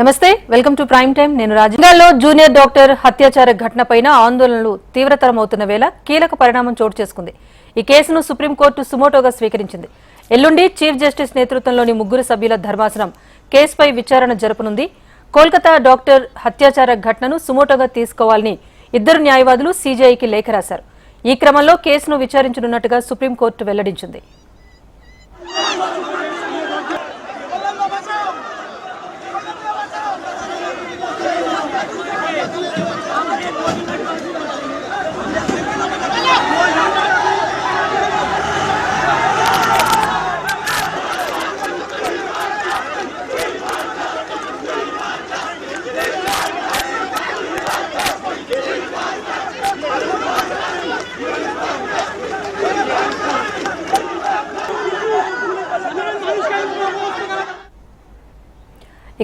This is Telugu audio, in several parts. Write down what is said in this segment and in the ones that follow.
నమస్తే వెల్కమ్ టు ప్రైమ్ టైం నేను రాజంగాల్లో జూనియర్ డాక్టర్ హత్యాచార ఘటనపైన ఆందోళనలు తీవ్రతరమవుతున్న వేళ కీలక పరిణామం చోటు చేసుకుంది. ఈ కేసును సుప్రీంకోర్టు సుమోటోగా స్వీకరించింది. ఎల్లుండి చీఫ్ జస్టిస్ నేతృత్వంలోని ముగ్గురు సభ్యుల ధర్మాసనం కేసుపై విచారణ జరపనుంది. కోల్కతా డాక్టర్ హత్యాచార ఘటనను సుమోటోగా తీసుకోవాలని ఇద్దరు న్యాయవాదులు సీజేఐకి లేఖ రాశారు. ఈ క్రమంలో కేసును విచారించనున్నట్టుగా సుప్రీంకోర్టు వెల్లడించింది. আমাদের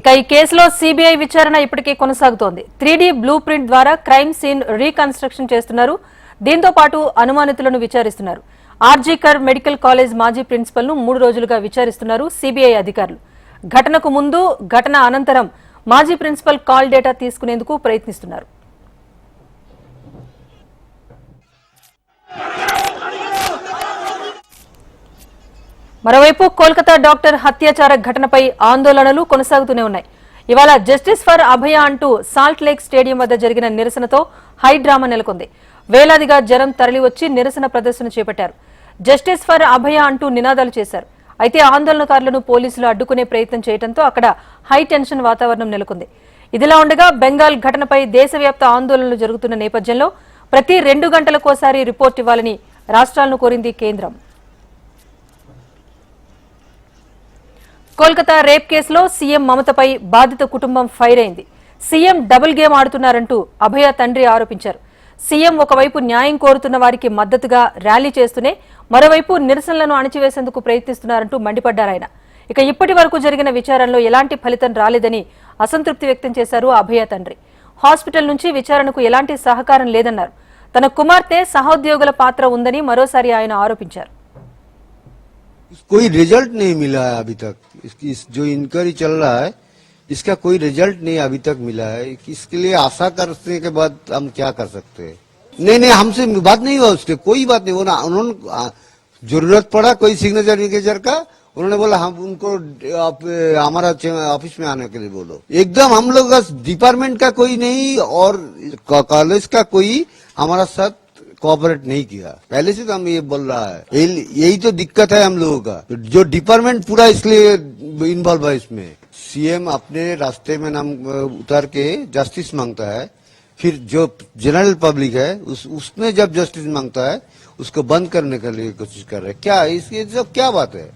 ఇక ఈ కేసులో సిబిఐ విచారణ ఇప్పటికే కొనసాగుతోంది. త్రీ బ్లూ ప్రింట్ ద్వారా క్రైమ్ సీన్ రీకన్స్ట్రక్షన్ చేస్తున్నారు. దీంతో పాటు అనుమానితులను విచారిస్తున్నారు. ఆర్జీకర్ మెడికల్ కాలేజ్ మాజీ ప్రిన్సిపల్ను మూడు రోజులుగా విచారిస్తున్నారు సిబిఐ అధికారులు. ఘటనకు ముందు ఘటన అనంతరం మాజీ ప్రిన్సిపల్ కాల్ డేటా తీసుకునేందుకు ప్రయత్నిస్తున్నారు. మరోవైపు కోల్కతా డాక్టర్ హత్యాచార ఘటనపై ఆందోళనలు కొనసాగుతూనే ఉన్నాయి. ఇవాళ జస్టిస్ ఫర్ అభయ అంటూ సాల్ట్ లేక్ స్టేడియం వద్ద జరిగిన నిరసనతో హై డ్రామా నెలకొంది. వేలాదిగా జనం తరలివచ్చి నిరసన ప్రదర్శన చేపట్టారు. జస్టిస్ ఫర్ అభయ అంటూ నినాదాలు చేశారు. అయితే ఆందోళనకారులను పోలీసులు అడ్డుకునే ప్రయత్నం చేయడంతో అక్కడ హై టెన్షన్ వాతావరణం నెలకొంది. ఇదిలా ఉండగా బెంగాల్ ఘటనపై దేశవ్యాప్త ఆందోళనలు జరుగుతున్న నేపథ్యంలో ప్రతి రెండు గంటలకోసారి రిపోర్ట్ ఇవ్వాలని రాష్ట్రాలను కోరింది కేంద్రం. కోల్కతా రేప్ కేసులో సీఎం మమతపై బాధిత కుటుంబం ఫైర్ అయింది. సీఎం డబుల్ గేమ్ ఆడుతున్నారంటూ అభయ తండ్రి ఆరోపించారు. సీఎం ఒకవైపు న్యాయం కోరుతున్న వారికి మద్దతుగా ర్యాలీ చేస్తూనే మరోవైపు నిరసనలను అణచివేసేందుకు ప్రయత్నిస్తున్నారంటూ మండిపడ్డారాయన ఇక ఇప్పటి వరకు జరిగిన విచారణలో ఎలాంటి ఫలితం రాలేదని అసంతృప్తి వ్యక్తం చేశారు అభయ తండ్రి. హాస్పిటల్ నుంచి విచారణకు ఎలాంటి సహకారం లేదన్నారు. తన కుమార్తె సహోద్యోగుల పాత్ర ఉందని మరోసారి ఆయన ఆరోపించారు. कोई रिज़ल्ट नहीं मिला है अभी तक। इसकी इस जो इंक्वायरी चल रहा है, इसका कोई रिज़ल्ट नहीं अभी तक मिला है। इसके लिए आशा करने के बाद हम क्या कर सकते हैं? नहीं नहीं, हमसे बात नहीं हुआ उसके कोई बात नहीं। वो ना, उन्होंने ज़रूरत पड़ा कोई सिग्नेचर विग्नेचर का, उन्होंने बोला, हम उनको हमारा ऑफ़िस में आने के लिए बोलो। एकदम हम लोग डिपार्टमेंट का कोई नहीं और कॉलेज का कोई, हमारा साथ कोऑपरेट नहीं किया। पहले से तो हम ये बोल रहा है। यही तो दिक्कत है हम लोगों का। जो डिपार्टमेंट पूरा इसलिए इन्वॉल्व है इसमें। सीएम अपने रास्ते में नाम उतार के जस्टिस माँगता है। फिर जो जनरल पब्लिक है, उस उसने जब जस्टिस माँगता है, उसको बंद करने के लिए कोशिश कर रहे हैं। क्या, इसके सब क्या बात है?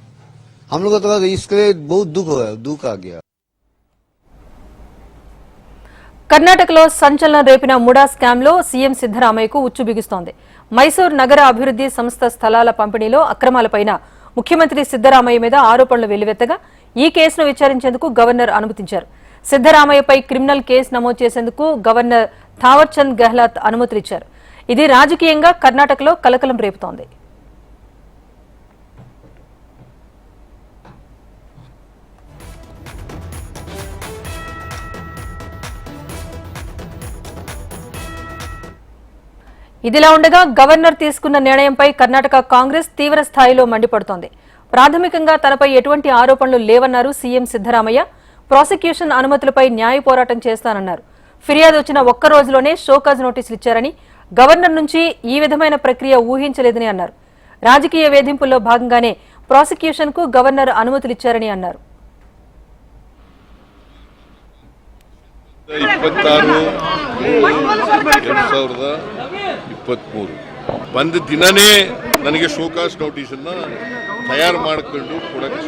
हम लोग को तो इसके लिए बहुत दुख हुआ दुख आ गया। కర్ణాటకలో సంచలనం రేపిన ముడా స్కామ్లో సీఎం సిద్దరామయ్యకు ఉచ్చు బిగుస్తోంది. మైసూర్ నగర అభివృద్ధి సంస్థ స్థలాల పంపిణీలో అక్రమాలపైన ముఖ్యమంత్రి సిద్దరామయ్య మీద ఆరోపణలు వెల్లువెత్తగా ఈ కేసును విచారించేందుకు గవర్నర్ అనుమతించారు. సిద్దరామయ్యపై క్రిమినల్ కేసు నమోదు చేసేందుకు గవర్నర్ థావర్చంద్ గెహ్లాత్ అనుమతినిచ్చారు ఇది రాజకీయంగా కర్ణాటకలో కలకలం రేపుతోంది. ఇదిలా ఉండగా గవర్నర్ తీసుకున్న నిర్ణయంపై కర్ణాటక కాంగ్రెస్ తీవ్ర స్థాయిలో మండిపడుతోంది. ప్రాథమికంగా తనపై ఎటువంటి ఆరోపణలు లేవన్నారు సీఎం సిద్దరామయ్య ప్రాసిక్యూషన్ అనుమతులపై న్యాయ పోరాటం చేస్తానన్నారు. ఫిర్యాదు వచ్చిన ఒక్క రోజులోనే షోకాజ్ నోటీసులు ఇచ్చారని గవర్నర్ నుంచి ఈ విధమైన ప్రక్రియ ఊహించలేదని అన్నారు. రాజకీయ వేధింపుల్లో భాగంగానే ప్రాసిక్యూషన్కు గవర్నర్ అనుమతులిచ్చారని అన్నారు. ಇಪ್ಪತ್ತ್ಮೂರು ಒಂದು ದಿನನೇ ನನಗೆ ಶೋಕಾಸ್ ನೋಟಿಸನ್ನು ತಯಾರು ಮಾಡ್ಕೊಂಡು ಕೊಡಕ್ಕೆ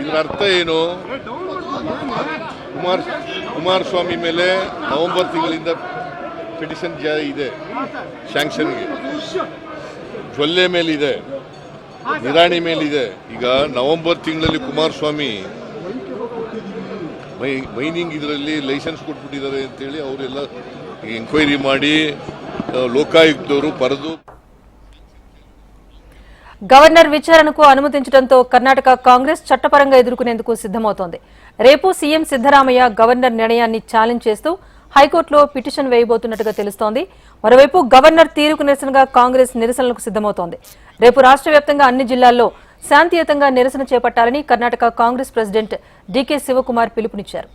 ಇದರ ಅರ್ಥ ಏನು? ಕುಮಾರ್, ಕುಮಾರಸ್ವಾಮಿ ಮೇಲೆ ನವೆಂಬರ್ ತಿಂಗಳಿಂದ ಪಿಟಿಷನ್ ಜ ಇದೆ ಶ್ಯಾಂಕ್ಷನ್ಗೆ ಜೊಲ್ಲೆ ಮೇಲಿದೆ, ನಿರಾಣಿ ಮೇಲಿದೆ. ಈಗ ನವೆಂಬರ್ ತಿಂಗಳಲ್ಲಿ ಕುಮಾರಸ್ವಾಮಿ ಮೈ, ಮೈನಿಂಗ್ ಇದರಲ್ಲಿ ಲೈಸೆನ್ಸ್ ಕೊಟ್ಬಿಟ್ಟಿದ್ದಾರೆ ಅಂತೇಳಿ ಅವರೆಲ್ಲ ಎಂಕ್ವೈರಿ ಮಾಡಿ లోకాయుక్తವರು పరదు. గవర్నర్ విచారణకు అనుమతించడంతో కర్ణాటక కాంగ్రెస్ చట్టపరంగా ఎదుర్కొనేందుకు సిద్దమవుతోంది రేపు సీఎం సిద్దరామయ్య గవర్నర్ నిర్ణయాన్ని ఛాలెంజ్ చేస్తూ హైకోర్టులో పిటిషన్ వేయబోతున్నట్టుగా తెలుస్తోంది. మరోవైపు గవర్నర్ తీరుకు నిరసనగా కాంగ్రెస్ నిరసనలకు సిద్దమవుతోంది రేపు రాష్ట్ర వ్యాప్తంగా అన్ని జిల్లాల్లో శాంతియుతంగా నిరసన చేపట్టాలని కర్ణాటక కాంగ్రెస్ ప్రెసిడెంట్ డీకే శివకుమార్ పిలుపునిచ్చారు.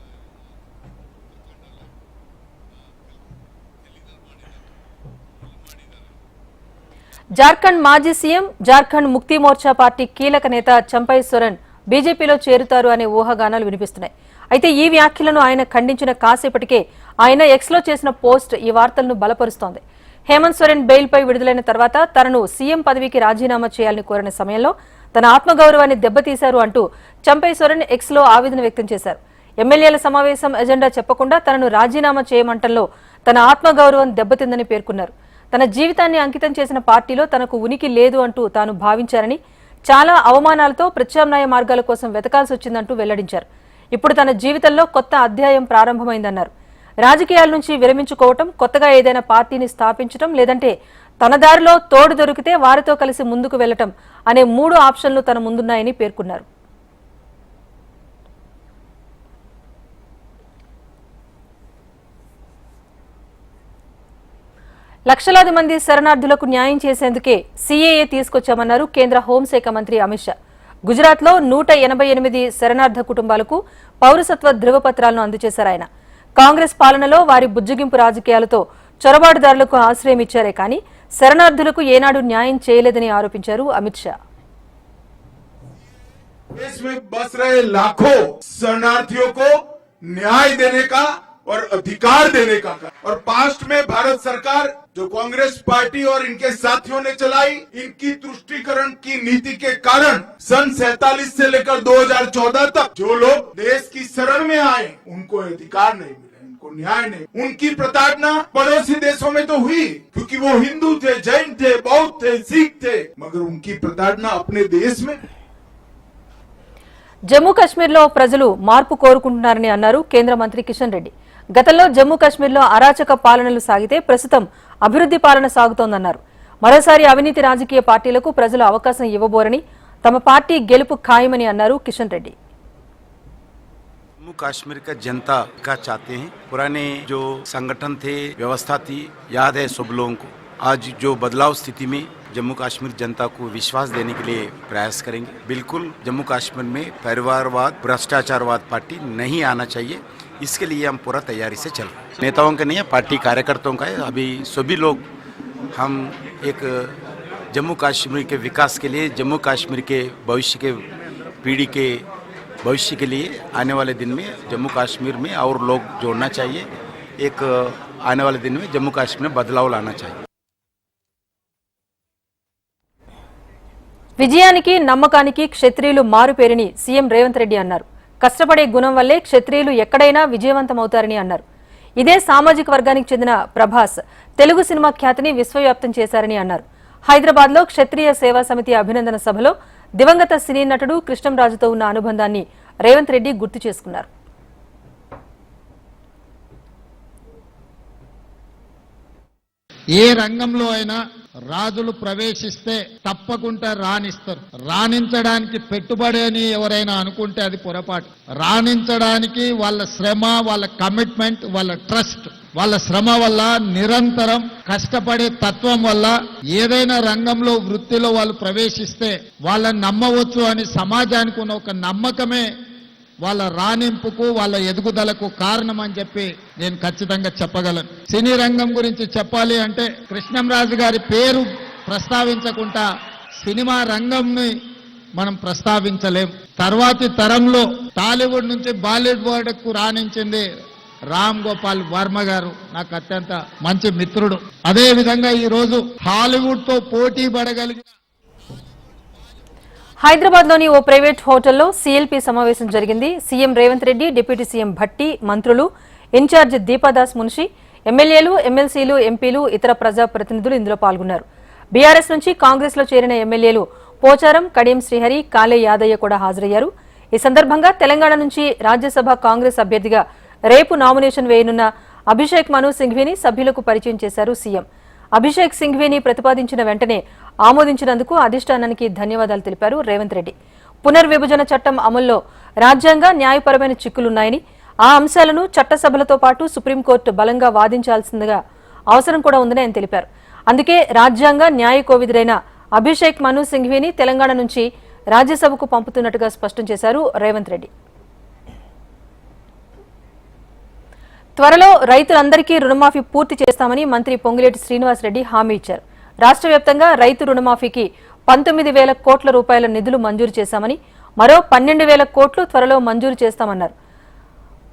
జార్ఖండ్ మాజీ సీఎం జార్ఖండ్ ముక్తి మోర్చా పార్టీ కీలక నేత చంపై సోరెన్ బీజేపీలో చేరుతారు అనే ఊహాగానాలు వినిపిస్తున్నాయి. అయితే ఈ వ్యాఖ్యలను ఆయన ఖండించిన కాసేపటికే ఆయన ఎక్స్లో చేసిన పోస్ట్ ఈ వార్తలను బలపరుస్తోంది. హేమంత్ సోరెన్ బెయిల్పై విడుదలైన తర్వాత తనను సీఎం పదవికి రాజీనామా చేయాలని కోరిన సమయంలో తన ఆత్మగౌరవాన్ని దెబ్బతీశారు అంటూ చంపై సోరెన్ ఎక్స్లో ఆవేదన వ్యక్తం చేశారు. ఎమ్మెల్యేల సమావేశం ఎజెండా చెప్పకుండా తనను రాజీనామా చేయమంటంలో తన ఆత్మగౌరవం దెబ్బతిందని పేర్కొన్నారు. తన జీవితాన్ని అంకితం చేసిన పార్టీలో తనకు ఉనికి లేదు అంటూ తాను భావించారని చాలా అవమానాలతో ప్రత్యామ్నాయ మార్గాల కోసం వెతకాల్సి వచ్చిందంటూ వెల్లడించారు. ఇప్పుడు తన జీవితంలో కొత్త అధ్యాయం ప్రారంభమైందన్నారు. రాజకీయాల నుంచి విరమించుకోవటం కొత్తగా ఏదైనా పార్టీని స్థాపించటం లేదంటే తన దారిలో తోడు దొరికితే వారితో కలిసి ముందుకు వెళ్ళటం అనే మూడు ఆప్షన్లు తన ముందున్నాయని పేర్కొన్నారు. లక్షలాది మంది శరణార్థులకు న్యాయం చేసేందుకే సీఏఏ తీసుకొచ్చామన్నారు కేంద్ర హోంశాఖ మంత్రి అమిత్ షా గుజరాత్లో నూట ఎనభై ఎనిమిది శరణార్థ కుటుంబాలకు పౌరసత్వ ధృవపత్రాలను అందజేశారు ఆయన కాంగ్రెస్ పాలనలో వారి బుజ్జగింపు రాజకీయాలతో చొరబాటుదారులకు ఆశ్రయం ఇచ్చారే కానీ శరణార్థులకు ఏనాడు న్యాయం చేయలేదని ఆరోపించారు అమిత్ షా देश में बस रहे लाखों शरणार्थियों को न्याय देने का और अधिकार देने का और पास्ट में भारत सरकार जो कांग्रेस पार्टी और इनके साथियों ने चलाई इनकी तुष्टिकरण की नीति के कारण सन सैतालीस से लेकर 2014 तक जो लोग देश की शरण में आए उनको अधिकार नहीं मिले उनको न्याय नहीं उनकी प्रताड़ना पड़ोसी देशों में तो हुई क्योंकि वो हिंदू थे जैन थे बौद्ध थे सिख थे मगर उनकी प्रताड़ना अपने देश में జమ్మూ కాశ్మీర్లో ప్రజలు మార్పు కోరుకుంటున్నారని అన్నారు కేంద్ర మంత్రి కిషన్ రెడ్డి గతంలో జమ్మూ కాశ్మీర్లో అరాచక పాలనలు సాగితే ప్రస్తుతం అభివృద్ధి పాలన సాగుతోందన్నారు మరోసారి అవినీతి రాజకీయ పార్టీలకు ప్రజలు అవకాశం ఇవ్వబోరని తమ పార్టీ గెలుపు ఖాయమని అన్నారు కిషన్ రెడ్డి जम्मू कश्मीर का जनता का चाहते हैं पुराने जो संगठन थे व्यवस्था थी याद है सब लोगों को आज जो बदलाव स्थिति में जम्मू कश्मीर जनता को विश्वास देने के लिए प्रयास करेंगे बिल्कुल जम्मू कश्मीर में परिवारवाद भ्रष्टाचारवाद पार्टी नहीं आना चाहिए इसके लिए हम पूरा तैयारी से चल रहे हैं नेताओं का नहीं है पार्टी कार्यकर्ताओं का है अभी सभी लोग हम एक जम्मू कश्मीर के विकास के लिए जम्मू कश्मीर के भविष्य के पीढ़ी के भविष्य के लिए आने वाले दिन में जम्मू कश्मीर में और लोग जोड़ना चाहिए एक आने वाले दिन में जम्मू कश्मीर में बदलाव लाना चाहिए విజయానికి నమ్మకానికి క్షత్రియులు మారుపేరని సీఎం రేవంత్ రెడ్డి అన్నారు కష్టపడే గుణం వల్లే క్షత్రియులు ఎక్కడైనా విజయవంతమవుతారని అన్నారు. ఇదే సామాజిక వర్గానికి చెందిన ప్రభాస్ తెలుగు సినిమా ఖ్యాతిని విశ్వవ్యాప్తం చేశారని అన్నారు. హైదరాబాద్లో క్షత్రియ సేవా సమితి అభినందన సభలో దివంగత సినీ నటుడు కృష్ణంరాజుతో ఉన్న అనుబంధాన్ని రేవంత్ రెడ్డి గుర్తు చేసుకున్నారు. ఏ రంగంలో అయినా రాజులు ప్రవేశిస్తే తప్పకుండా రాణిస్తారు. రాణించడానికి పెట్టుబడి అని ఎవరైనా అనుకుంటే అది పొరపాటు. రాణించడానికి వాళ్ళ శ్రమ వాళ్ళ కమిట్మెంట్ వాళ్ళ ట్రస్ట్ వాళ్ళ శ్రమ వల్ల నిరంతరం కష్టపడే తత్వం వల్ల ఏదైనా రంగంలో వృత్తిలో వాళ్ళు ప్రవేశిస్తే వాళ్ళని నమ్మవచ్చు అని సమాజానికి ఉన్న ఒక నమ్మకమే వాళ్ళ రాణింపుకు వాళ్ళ ఎదుగుదలకు కారణం అని చెప్పి నేను ఖచ్చితంగా చెప్పగలను. సినీ రంగం గురించి చెప్పాలి అంటే కృష్ణంరాజు గారి పేరు ప్రస్తావించకుండా సినిమా రంగంని మనం ప్రస్తావించలేం. తర్వాతి తరంలో టాలీవుడ్ నుంచి బాలీవుడ్కు రాణించింది రామ్ గోపాల్ వర్మ గారు. నాకు అత్యంత మంచి మిత్రుడు. అదే విధంగా ఈ రోజు హాలీవుడ్తో పోటీ పడగలిగిన హైదరాబాద్లోని ఓ ప్రైవేట్ హోటల్లో సీఎల్పీ సమావేశం జరిగింది. CM Revanth Reddy deputy CM Bhatti మంత్రులు ఇన్ఛార్జ్ దీపాదాస్ మున్షి ఎమ్మెల్యేలు ఎమ్మెల్సీలు ఎంపీలు ఇతర ప్రజాప్రతినిధులు ఇందులో పాల్గొన్నారు. బీఆర్ఎస్ నుంచి కాంగ్రెస్లో చేరిన ఎమ్మెల్యేలు పోచారం కడియం శ్రీహరి కాలే యాదయ్య కూడా హాజరయ్యారు. ఈ సందర్భంగా తెలంగాణ నుంచి రాజ్యసభ కాంగ్రెస్ అభ్యర్థిగా రేపు నామినేషన్ వేయనున్న అభిషేక్ మను సింఘ్విని సభ్యులకు పరిచయం చేశారు సీఎం. అభిషేక్ సింఘ్వీని ప్రతిపాదించిన వెంటనే ఆమోదించినందుకు అధిష్టానానికి ధన్యవాదాలు తెలిపారు రేవంత్ రెడ్డి. పునర్విభజన చట్టం అమల్లో రాజ్యాంగ న్యాయపరమైన చిక్కులున్నాయని ఆ అంశాలను చట్టసభలతో పాటు సుప్రీంకోర్టు బలంగా వాదించాల్సిందిగా అవసరం కూడా ఉందని ఆయన తెలిపారు. అందుకే రాజ్యాంగ న్యాయ కోవిదుడైన అభిషేక్ మను సింఘ్వీని తెలంగాణ నుంచి రాజ్యసభకు పంపుతున్నట్టుగా స్పష్టం చేశారు రేవంత్ రెడ్డి. త్వరలో రైతులందరికీ రుణమాఫీ పూర్తి చేస్తామని మంత్రి పొంగులేటి శ్రీనివాసరెడ్డి హామీ ఇచ్చారు. రాష్ట్ర వ్యాప్తంగా రైతు రుణమాఫీకి పంతొమ్మిది వేల కోట్ల రూపాయల నిధులు మంజూరు చేశామని మరో పన్నెండు వేల కోట్లు త్వరలో మంజూరు చేస్తామన్నారు.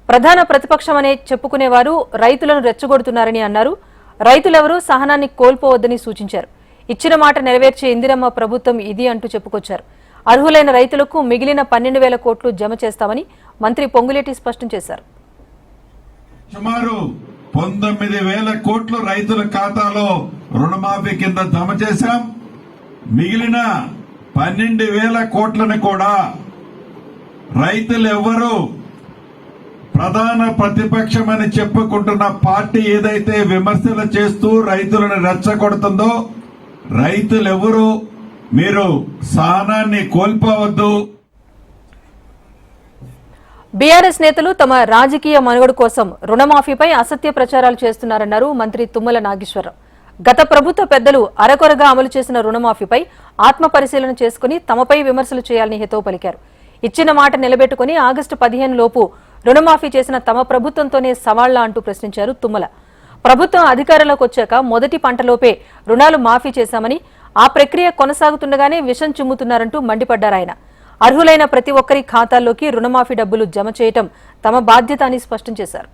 ప్రధాన ప్రతిపక్షమనే చెప్పుకునేవారు రైతులను రెచ్చగొడుతున్నారని అన్నారు. రైతులెవరూ సహనాన్ని కోల్పోవద్దని సూచించారు. ఇచ్చిన మాట నెరవేర్చే ఇందిరమ్మ ప్రభుత్వం ఇది అంటూ చెప్పుకొచ్చారు. అర్హులైన రైతులకు మిగిలిన పన్నెండు వేల కోట్లు జమ చేస్తామని మంత్రి పొంగులేటి స్పష్టం చేశారు. సుమారు పంతొమ్మిది వేల కోట్లు రైతుల ఖాతాలో రుణమాఫీ కింద జమ చేశాం. మిగిలిన పన్నెండు వేల కోట్లను కూడా రైతులు ఎవ్వరు ప్రధాన ప్రతిపక్షమని చెప్పుకుంటున్న పార్టీ ఏదైతే విమర్శలు చేస్తూ రైతులను రెచ్చగొడుతుందో రైతులెవరూ మీరు సహనాన్ని కోల్పోవద్దు. బీఆర్ఎస్ నేతలు తమ రాజకీయ మనుగడ కోసం రుణమాఫీపై అసత్య ప్రచారాలు చేస్తున్నారన్నారు మంత్రి తుమ్మల నాగేశ్వరరావు. గత ప్రభుత్వ పెద్దలు అరకొరగా అమలు చేసిన రుణమాఫీపై ఆత్మ పరిశీలన చేసుకుని తమపై విమర్శలు చేయాలని హితవు పలికారు. ఇచ్చిన మాట నిలబెట్టుకుని ఆగస్టు పదిహేను లోపు రుణమాఫీ చేసిన తమ ప్రభుత్వంతోనే సవాళ్ళా అంటూ ప్రశ్నించారు తుమ్మల. ప్రభుత్వం అధికారంలోకి వచ్చాక మొదటి పంటలోపే రుణాలు మాఫీ చేశామని ఆ ప్రక్రియ కొనసాగుతుండగానే విషం చిమ్ముతున్నారంటూ మండిపడ్డారు ఆయన. అర్హులైన ప్రతి ఒక్కరి ఖాతాల్లోకి రుణమాఫీ డబ్బులు జమ చేయటం తమ బాధ్యత అని స్పష్టం చేశారు.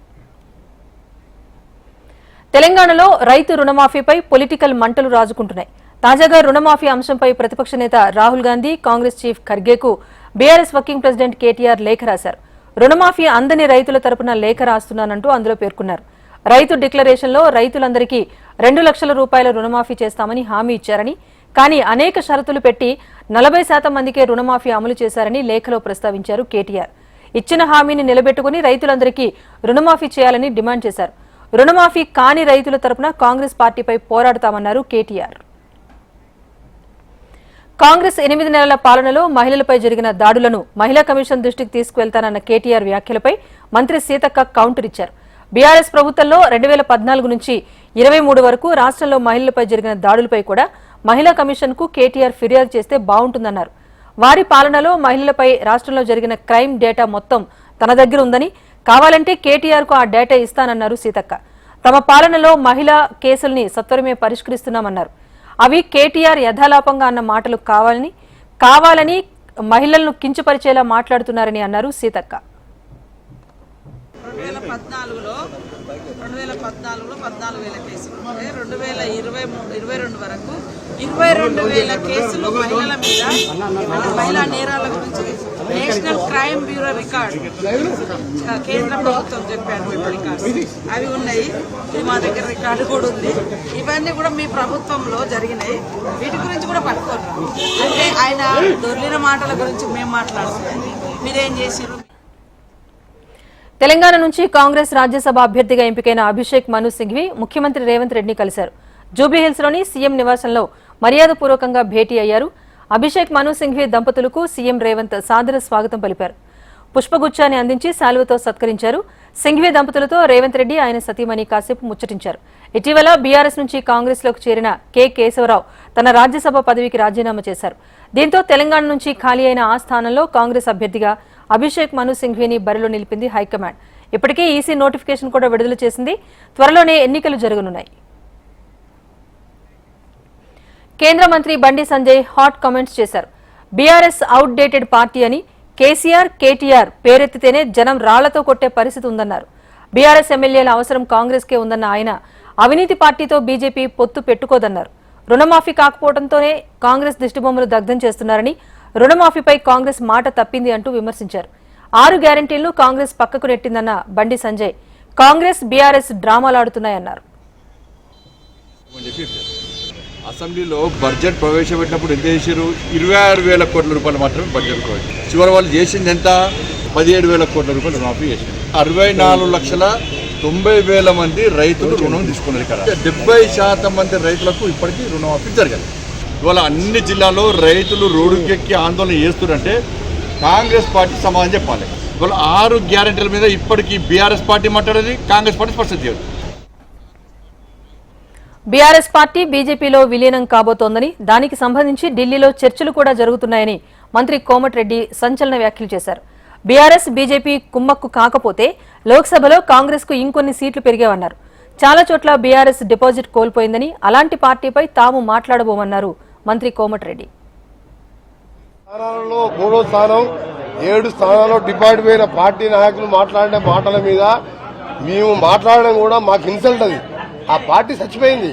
తెలంగాణలో రైతు రుణమాఫీపై పొలిటికల్ మంటలు రాజుకుంటున్నాయి. తాజాగా రుణమాఫీ అంశంపై ప్రతిపక్ష నేత రాహుల్ గాంధీ కాంగ్రెస్ చీఫ్ ఖర్గేకు బీఆర్ఎస్ వర్కింగ్ ప్రెసిడెంట్ కేటీఆర్ లేఖ రాశారు. రుణమాఫీ అందని రైతుల తరపున లేఖ రాస్తున్నానంటూ అందులో పేర్కొన్నారు. రైతు డిక్లరేషన్లో రైతులందరికీ రెండు లక్షల రూపాయల రుణమాఫీ చేస్తామని హామీ ఇచ్చారని కానీ అనేక షరతులు పెట్టి నలభై శాతం మందికే రుణమాఫీ అమలు చేశారని లేఖలో ప్రస్తావించారు కేటీఆర్. ఇచ్చిన హామీని నిలబెట్టుకుని రైతులందరికీ రుణమాఫీ చేయాలని డిమాండ్ చేశారు. రుణమాఫీ కాని రైతుల తరపున కాంగ్రెస్ పార్టీపై పోరాడతామన్నారు కేటీఆర్. కాంగ్రెస్ ఎనిమిది నెలల పాలనలో మహిళలపై జరిగిన దాడులను మహిళా కమిషన్ దృష్టికి తీసుకువెళ్తానన్న కేటీఆర్ వ్యాఖ్యలపై మంత్రి సీతక్క కౌంటర్ ఇచ్చారు. బీఆర్ఎస్ ప్రభుత్వంలో రెండు వేల పద్నాలుగు నుంచి ఇరవై మూడు వరకు రాష్ట్రంలో మహిళలపై జరిగిన దాడులపై కూడా మహిళా కమిషన్కు కేటీఆర్ ఫిర్యాదు చేస్తే బాగుంటుందన్నారు. వారి పాలనలో మహిళలపై రాష్ట్రంలో జరిగిన క్రైమ్ డేటా మొత్తం తన దగ్గర ఉందని కావాలంటే కేటీఆర్కు ఆ డేటా ఇస్తానన్నారు సీతక్క. తమ పాలనలో మహిళా కేసుల్ని సత్వరమే పరిష్కరిస్తున్నామన్నారు. అవి కేటీఆర్ యథాలాపంగా అన్న మాటలు కావాలని కావాలని మహిళలను కించపరిచేలా మాట్లాడుతున్నారని అన్నారు సీతక్క. రెండు వేల పద్నాలుగులో రెండు వేల పద్నాలుగులో పద్నాలుగు వేల కేసులు. రెండు వేల ఇరవై మూడు ఇరవై రెండు వరకు ఇరవై రెండు వేల కేసులు మహిళల మీద మహిళా నేరాల గురించి నేషనల్ క్రైమ్ బ్యూరో రికార్డ్ కేంద్ర ప్రభుత్వం చెప్పారు రికార్డ్స్ అవి ఉన్నాయి. ఇది మా దగ్గర రికార్డు కూడా ఉంది. ఇవన్నీ కూడా మీ ప్రభుత్వంలో జరిగినాయి. వీటి గురించి కూడా పట్టుకోరు అంటే ఆయన దొర్లిన మాటల గురించి మేము మాట్లాడుతున్నాం. మీరేం చేసారు తెలంగాణ నుంచి కాంగ్రెస్ రాజ్యసభ అభ్యర్థిగా ఎంపికైన అభిషేక్ మను సింఘ్వి ముఖ్యమంత్రి రేవంత్ రెడ్డిని కలిశారు. జూబ్లీహిల్స్లోని సీఎం నివాసంలో మర్యాదపూర్వకంగా భేటీ అయ్యారు. అభిషేక్ మను సింఘ్వీ దంపతులకు సీఎం రేవంత్ సాదర స్వాగతం పలిపారు. పుష్పగుచ్చాన్ని అందించి శాలువతో సత్కరించారు. సింఘ్వీ దంపతులతో రేవంత్ రెడ్డి ఆయన సతీమణి కాసేపు ముచ్చటించారు. ఇటీవల బీఆర్ఎస్ నుంచి కాంగ్రెస్లోకి చేరిన కె కేశవరావు తన రాజ్యసభ పదవికి రాజీనామా చేశారు. దీంతో తెలంగాణ నుంచి ఖాళీ అయిన ఆ స్థానంలో కాంగ్రెస్ అభ్యర్థిగా అభిషేక్ మను సింఘ్వీని బరిలో నిలిపింది హైకమాండ్. ఇప్పటికే ఈసీ నోటిఫికేషన్ కూడా విడుదల చేసింది. త్వరలోనే ఎన్నికలు జరగనున్నాయి. కేంద్ర మంత్రి బండి సంజయ్ హాట్ కామెంట్స్ చేశారు. బీఆర్ఎస్ అవుట్ డేటెడ్ పార్టీ అని కేసీఆర్ కేటీఆర్ పేరెత్తితేనే జనం రాళ్ళతో కొట్టే పరిస్థితి ఉందన్నారు. బీఆర్ఎస్ ఎమ్మెల్యేల అవసరం కాంగ్రెస్కే ఉందన్న ఆయన అవినీతి పార్టీతో బీజేపీ పొత్తు పెట్టుకోదన్నారు. రుణమాఫీ కాకపోవడంతోనే కాంగ్రెస్ దిష్టిబొమ్మలు దగ్ధం చేస్తున్నారని రుణమాఫీపై కాంగ్రెస్ మాట తప్పింది అంటూ విమర్శించారు. ఆరు గ్యారంటీలను కాంగ్రెస్ పక్కకు నెట్టిందన్న బండి సంజయ్ కాంగ్రెస్ బీఆర్ఎస్ డ్రామాలాడుతున్నాయన్నారు అసెంబ్లీలో బడ్జెట్ ప్రవేశపెట్టినప్పుడు ఎంత చేశారు ఇరవై ఆరు వేల కోట్ల రూపాయలు మాత్రమే బడ్జెట్ ప్రవేశం చివరి వాళ్ళు చేసింది ఎంత? పదిహేడు వేల కోట్ల రూపాయలు రుణమాఫీ చేసింది. అరవై నాలుగు లక్షల తొంభై వేల మంది రైతులు రుణం తీసుకున్నారు ఇక్కడ. డెబ్బై శాతం మంది రైతులకు ఇప్పటికీ రుణమాఫీ జరగదు ఇవాళ అన్ని జిల్లాల్లో రైతులు రోడ్డుకెక్కి ఆందోళన చేస్తున్నారంటే కాంగ్రెస్ పార్టీ సమాధానం చెప్పాలి. ఇవాళ ఆరు గ్యారెంటీల మీద ఇప్పటికీ బీఆర్ఎస్ పార్టీ మాట్లాడేది కాంగ్రెస్ పార్టీ స్పష్టం చేయదు. బీఆర్ఎస్ పార్టీ బీజేపీలో విలీనం కాబోతోందని దానికి సంబంధించి ఢిల్లీలో చర్చలు కూడా జరుగుతున్నాయని మంత్రి కోమటిరెడ్డి సంచలన వ్యాఖ్యలు చేశారు. బీఆర్ఎస్ బీజేపీ కుమ్మక్కు కాకపోతే లోక్సభలో కాంగ్రెస్కు ఇంకొన్ని సీట్లు పెరిగేవన్నారు. చాలా చోట్ల బీఆర్ఎస్ డిపాజిట్ కోల్పోయిందని అలాంటి పార్టీపై తాము మాట్లాడబోమన్నారు మంత్రి కోమటిరెడ్డి. మూడో స్థానం ఏడు స్థానాల్లో డిపార్ట్ పోయిన పార్టీ నాయకులు మాట్లాడిన మాటల మీద మేము మాట్లాడడం కూడా మాకు ఇన్సల్ట్ అది. ఆ పార్టీ చచ్చిపోయింది.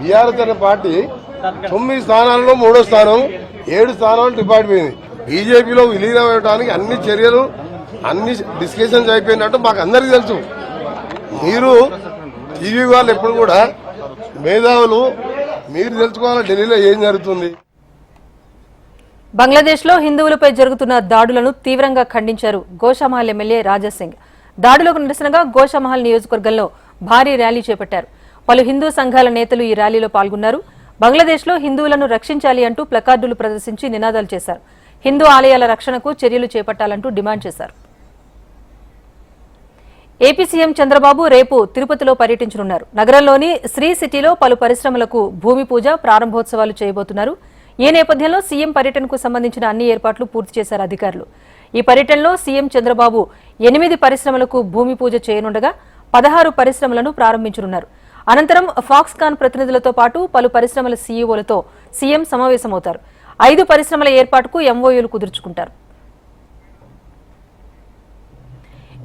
బీఆర్ఎస్ అనే పార్టీ తొమ్మిది స్థానాల్లో మూడో స్థానం ఏడు స్థానాలు డిపార్ట్మెంట్ బీజేపీలో విలీనం అవ్వడానికి అన్ని చర్యలు అన్ని డిస్కషన్స్ అయిపోయినట్టు మాకు అందరికీ తెలుసు. మీరు టీవీ వాళ్ళు ఎప్పుడు కూడా మేధావులు మీరు తెలుసుకోవాలి ఢిల్లీలో ఏం జరుగుతుంది? బంగ్లాదేశ్లో హిందువులపై జరుగుతున్న దాడులను తీవ్రంగా ఖండించారు గోషామహల్ ఎమ్మెల్యే రాజాసింగ్. దాడులకు నిరసనగా గోషామహల్ నియోజకవర్గంలో భారీ ర్యాలీ చేపట్టారు. పలు హిందూ సంఘాల నేతలు ఈ ర్యాలీలో పాల్గొన్నారు. బంగ్లాదేశ్లో హిందువులను రక్షించాలి అంటూ ప్లకార్డులు ప్రదర్శించి నినాదాలు చేశారు. హిందూ ఆలయాల రక్షణకు చర్యలు చేపట్టాలంటూ డిమాండ్ చేశారు. ఏపీ సీఎం చంద్రబాబు రేపు తిరుపతిలో పర్యటించనున్నారు. నగరంలోని శ్రీ సిటీలో పలు పరిశ్రమలకు భూమి పూజ ప్రారంభోత్సవాలు చేయబోతున్నారు. ఈ నేపథ్యంలో సీఎం పర్యటనకు సంబంధించిన అన్ని ఏర్పాట్లు పూర్తి చేశారు అధికారులు. ఈ పర్యటనలో సీఎం చంద్రబాబు ఎనిమిది పరిశ్రమలకు భూమి పూజ చేయనుండగా పదహారు పరిశ్రమలను ప్రారంభించనున్నారు. అనంతరం ఫాక్స్కాన్ ప్రతినిధులతో పాటు పలు పరిశ్రమల సీఈఓలతో సీఎం సమావేశమవుతారు. ఐదు పరిశ్రమల ఏర్పాటుకు ఎంఓయూలు కుదుర్చుకుంటారు.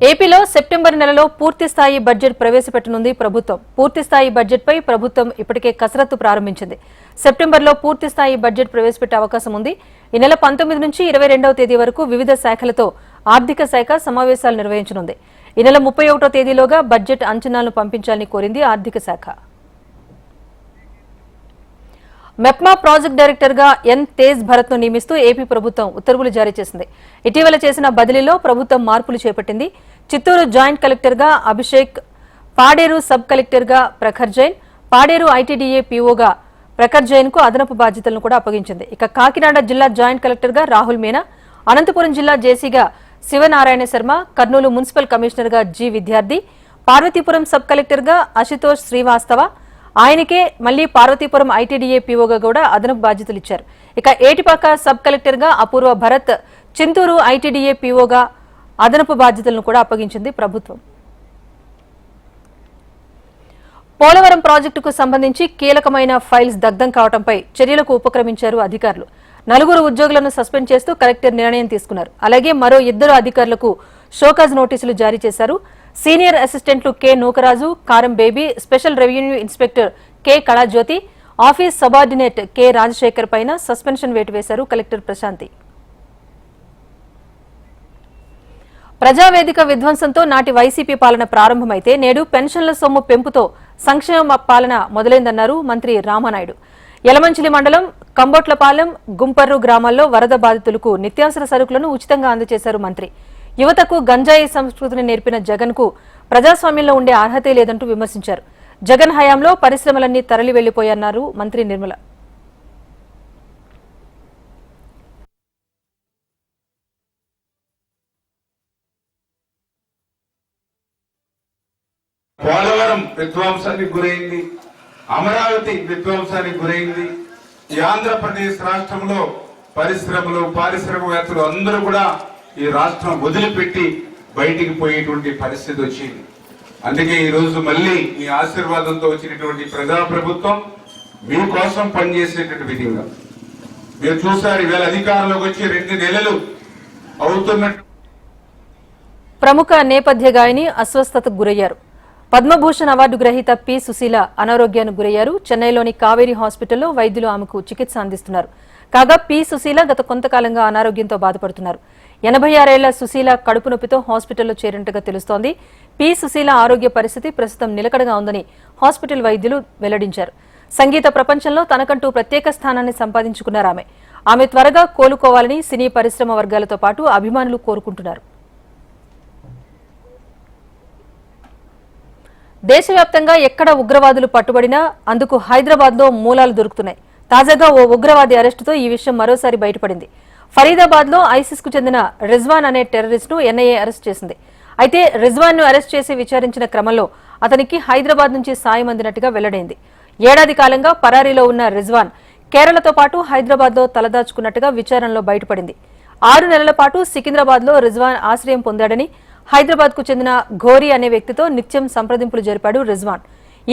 ఏపీలో సెప్టెంబర్ నెలలో పూర్తిస్థాయి బడ్జెట్ ప్రవేశపెట్టనుంది ప్రభుత్వం. పూర్తిస్థాయి బడ్జెట్పై ప్రభుత్వం ఇప్పటికే కసరత్తు ప్రారంభించింది. సెప్టెంబర్లో పూర్తిస్థాయి బడ్జెట్ ప్రవేశపెట్టే అవకాశం ఉంది. ఈ నెల పంతొమ్మిది నుంచి ఇరవై రెండవ తేదీ వరకు వివిధ శాఖలతో ఆర్థిక శాఖ సమావేశాలు నిర్వహించనుంది. ఈ నెల ముప్పై ఒకటో తేదీలోగా బడ్జెట్ అంచనాలను పంపించాలని కోరింది ఆర్థిక శాఖ. మెప్మా ప్రాజెక్ట్ డైరెక్టర్గా ఎన్ తేజ్ భరత్ను నియమిస్తూ ఏపీ ప్రభుత్వం ఉత్తర్వులు జారీ చేసింది. ఇటీవల చేసిన బదిలీలో ప్రభుత్వం మార్పులు చేపట్టింది. చిత్తూరు జాయింట్ కలెక్టర్గా అభిషేక్ పాడేరు సబ్ కలెక్టర్గా ప్రఖర్ జైన్ పాడేరు ఐటీడీఏ పీఓగా ప్రఖర్ జైన్కు అదనపు బాధ్యతలను కూడా అప్పగించింది. ఇక కాకినాడ జిల్లా జాయింట్ కలెక్టర్గా రాహుల్ మీనా అనంతపురం జిల్లా జేసీగా శివనారాయణ శర్మ కర్నూలు మున్సిపల్ కమిషనర్గా జి విద్యార్థి పార్వతీపురం సబ్ కలెక్టర్గా అశుతోష్ శ్రీవాస్తవ. ఆయనకే మళ్ళీ పార్వతీపురం ఐటీడీఏ పీఓగా కూడా అదనపు బాధ్యతలు ఇచ్చారు. ఇక ఏటిపాక సబ్ కలెక్టర్గా అపూర్వ భరత్ చింతూరు ఐటీడీఏ పీఓగా అదనపు బాధ్యతలను కూడా అప్పగించింది ప్రభుత్వం. పోలవరం ప్రాజెక్టుకు సంబంధించి కీలకమైన ఫైల్స్ దగ్ధం కావడంపై చర్యలకు ఉపక్రమించారు అధికారులు. నలుగురు ఉద్యోగులను సస్పెండ్ చేస్తూ కలెక్టర్ నిర్ణయం తీసుకున్నారు. అలాగే మరో ఇద్దరు అధికారులకు షోకాజ్ నోటీసులు జారీ చేశారు. సీనియర్ అసిస్టెంట్లు K Nookaraju Karam Baby special revenue inspector K Kalajyothi office subordinate K Rajasekhar పైన సస్పెన్షన్ వేటు వేశారు కలెక్టర్ ప్రశాంతి. ప్రజావేదిక విధ్వంసంతో నాటి వైసీపీ పాలన ప్రారంభమైతే నేడు పెన్షన్ల సొమ్ము పెంపుతో సంక్షేమ పాలన మొదలైందన్నారు మంత్రి రామానాయుడు. యలమంచిలి మండలం కంబోట్లపాలెం గుంపర్రు గ్రామాల్లో వరద బాధితులకు నిత్యావసర సరుకులను ఉచితంగా అందజేశారు మంత్రి. యువతకు గంజాయి సంస్కృతిని నేర్పిన జగన్కు ప్రజాస్వామ్యంలో ఉండే అర్హతే లేదంటూ విమర్శించారు. జగన్ హయాంలో పరిశ్రమలన్నీ తరలి వెళ్ళిపోయన్నారు మంత్రి నిర్మల. పోలవరం విధ్వంసానికి గురైంది. అమరావతి విధ్వంసానికి గురైంది. ఈ ఆంధ్రప్రదేశ్ రాష్ట్రంలో పరిశ్రమలు పారిశ్రామికవేత్తలు అందరూ కూడా ఈ రాష్ట్రం వదిలిపెట్టి బయటికి పోయేటువంటి పరిస్థితి వచ్చింది. అందుకే ఈ రోజు మళ్ళీ మీ ఆశీర్వాదంతో వచ్చినటువంటి ప్రజా ప్రభుత్వం మీకోసం పనిచేసేటువంటి విధంగా మీరు చూసారు ఈవేళ అధికారంలోకి వచ్చి రెండు నెలలు అవుతున్నట్టు ప్రముఖ నేపథ్య గాయని అస్వస్థతకు గురయ్యారు. పద్మభూషణ్ అవార్డు గ్రహీత పి. సుశీల అనారోగ్యానికి గురయ్యారు. చెన్నైలోని కావేరీ హాస్పిటల్లో వైద్యులు ఆమెకు చికిత్స అందిస్తున్నారు. కాగా పి. సుశీల గత కొంతకాలంగా అనారోగ్యంతో బాధపడుతున్నారు. ఎనభై ఆరేళ్ళ సుశీల కడుపు నొప్పితో హాస్పిటల్లో చేరినట్టుగా తెలుస్తోంది. పి. సుశీల ఆరోగ్య పరిస్థితి ప్రస్తుతం నిలకడగా ఉందని హాస్పిటల్ వైద్యులు వెల్లడించారు. సంగీత ప్రపంచంలో తనకంటూ ప్రత్యేక స్థానాన్ని సంపాదించుకున్నారు ఆమె. ఆమె త్వరగా కోలుకోవాలని సినీ పరిశ్రమ వర్గాలతో పాటు అభిమానులు కోరుకుంటున్నారు. దేశవ్యాప్తంగా ఎక్కడ ఉగ్రవాదులు పట్టుబడినా అందుకు హైదరాబాద్లో మూలాలు దొరుకుతున్నాయి. తాజాగా ఓ ఉగ్రవాది అరెస్టుతో ఈ విషయం మరోసారి బయటపడింది. ఫరీదాబాద్లో ఐసిస్కు చెందిన రిజ్వాన్ అనే టెర్రరిస్ట్ను ఎన్ఐఏ అరెస్ట్ చేసింది. అయితే రిజ్వాన్ను అరెస్ట్ చేసి విచారించిన క్రమంలో అతనికి హైదరాబాద్ నుంచి సాయం అందినట్టుగా వెల్లడైంది. ఏడాది కాలంగా పరారీలో ఉన్న రిజ్వాన్ కేరళతో పాటు హైదరాబాద్లో తలదాచుకున్నట్టుగా విచారణలో బయటపడింది. ఆరు నెలల పాటు సికింద్రాబాద్లో రిజ్వాన్ ఆశ్రయం పొందాడని హైదరాబాద్కు చెందిన ఘోరీ అనే వ్యక్తితో నిత్యం సంప్రదింపులు జరిపాడు రిజ్వాన్.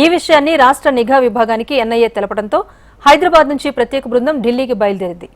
ఈ విషయాన్ని రాష్ట్ర నిఘా విభాగానికి ఎన్ఐఏ తెలపడంతో హైదరాబాద్ నుంచి ప్రత్యేక బృందం ఢిల్లీకి బయలుదేరింది.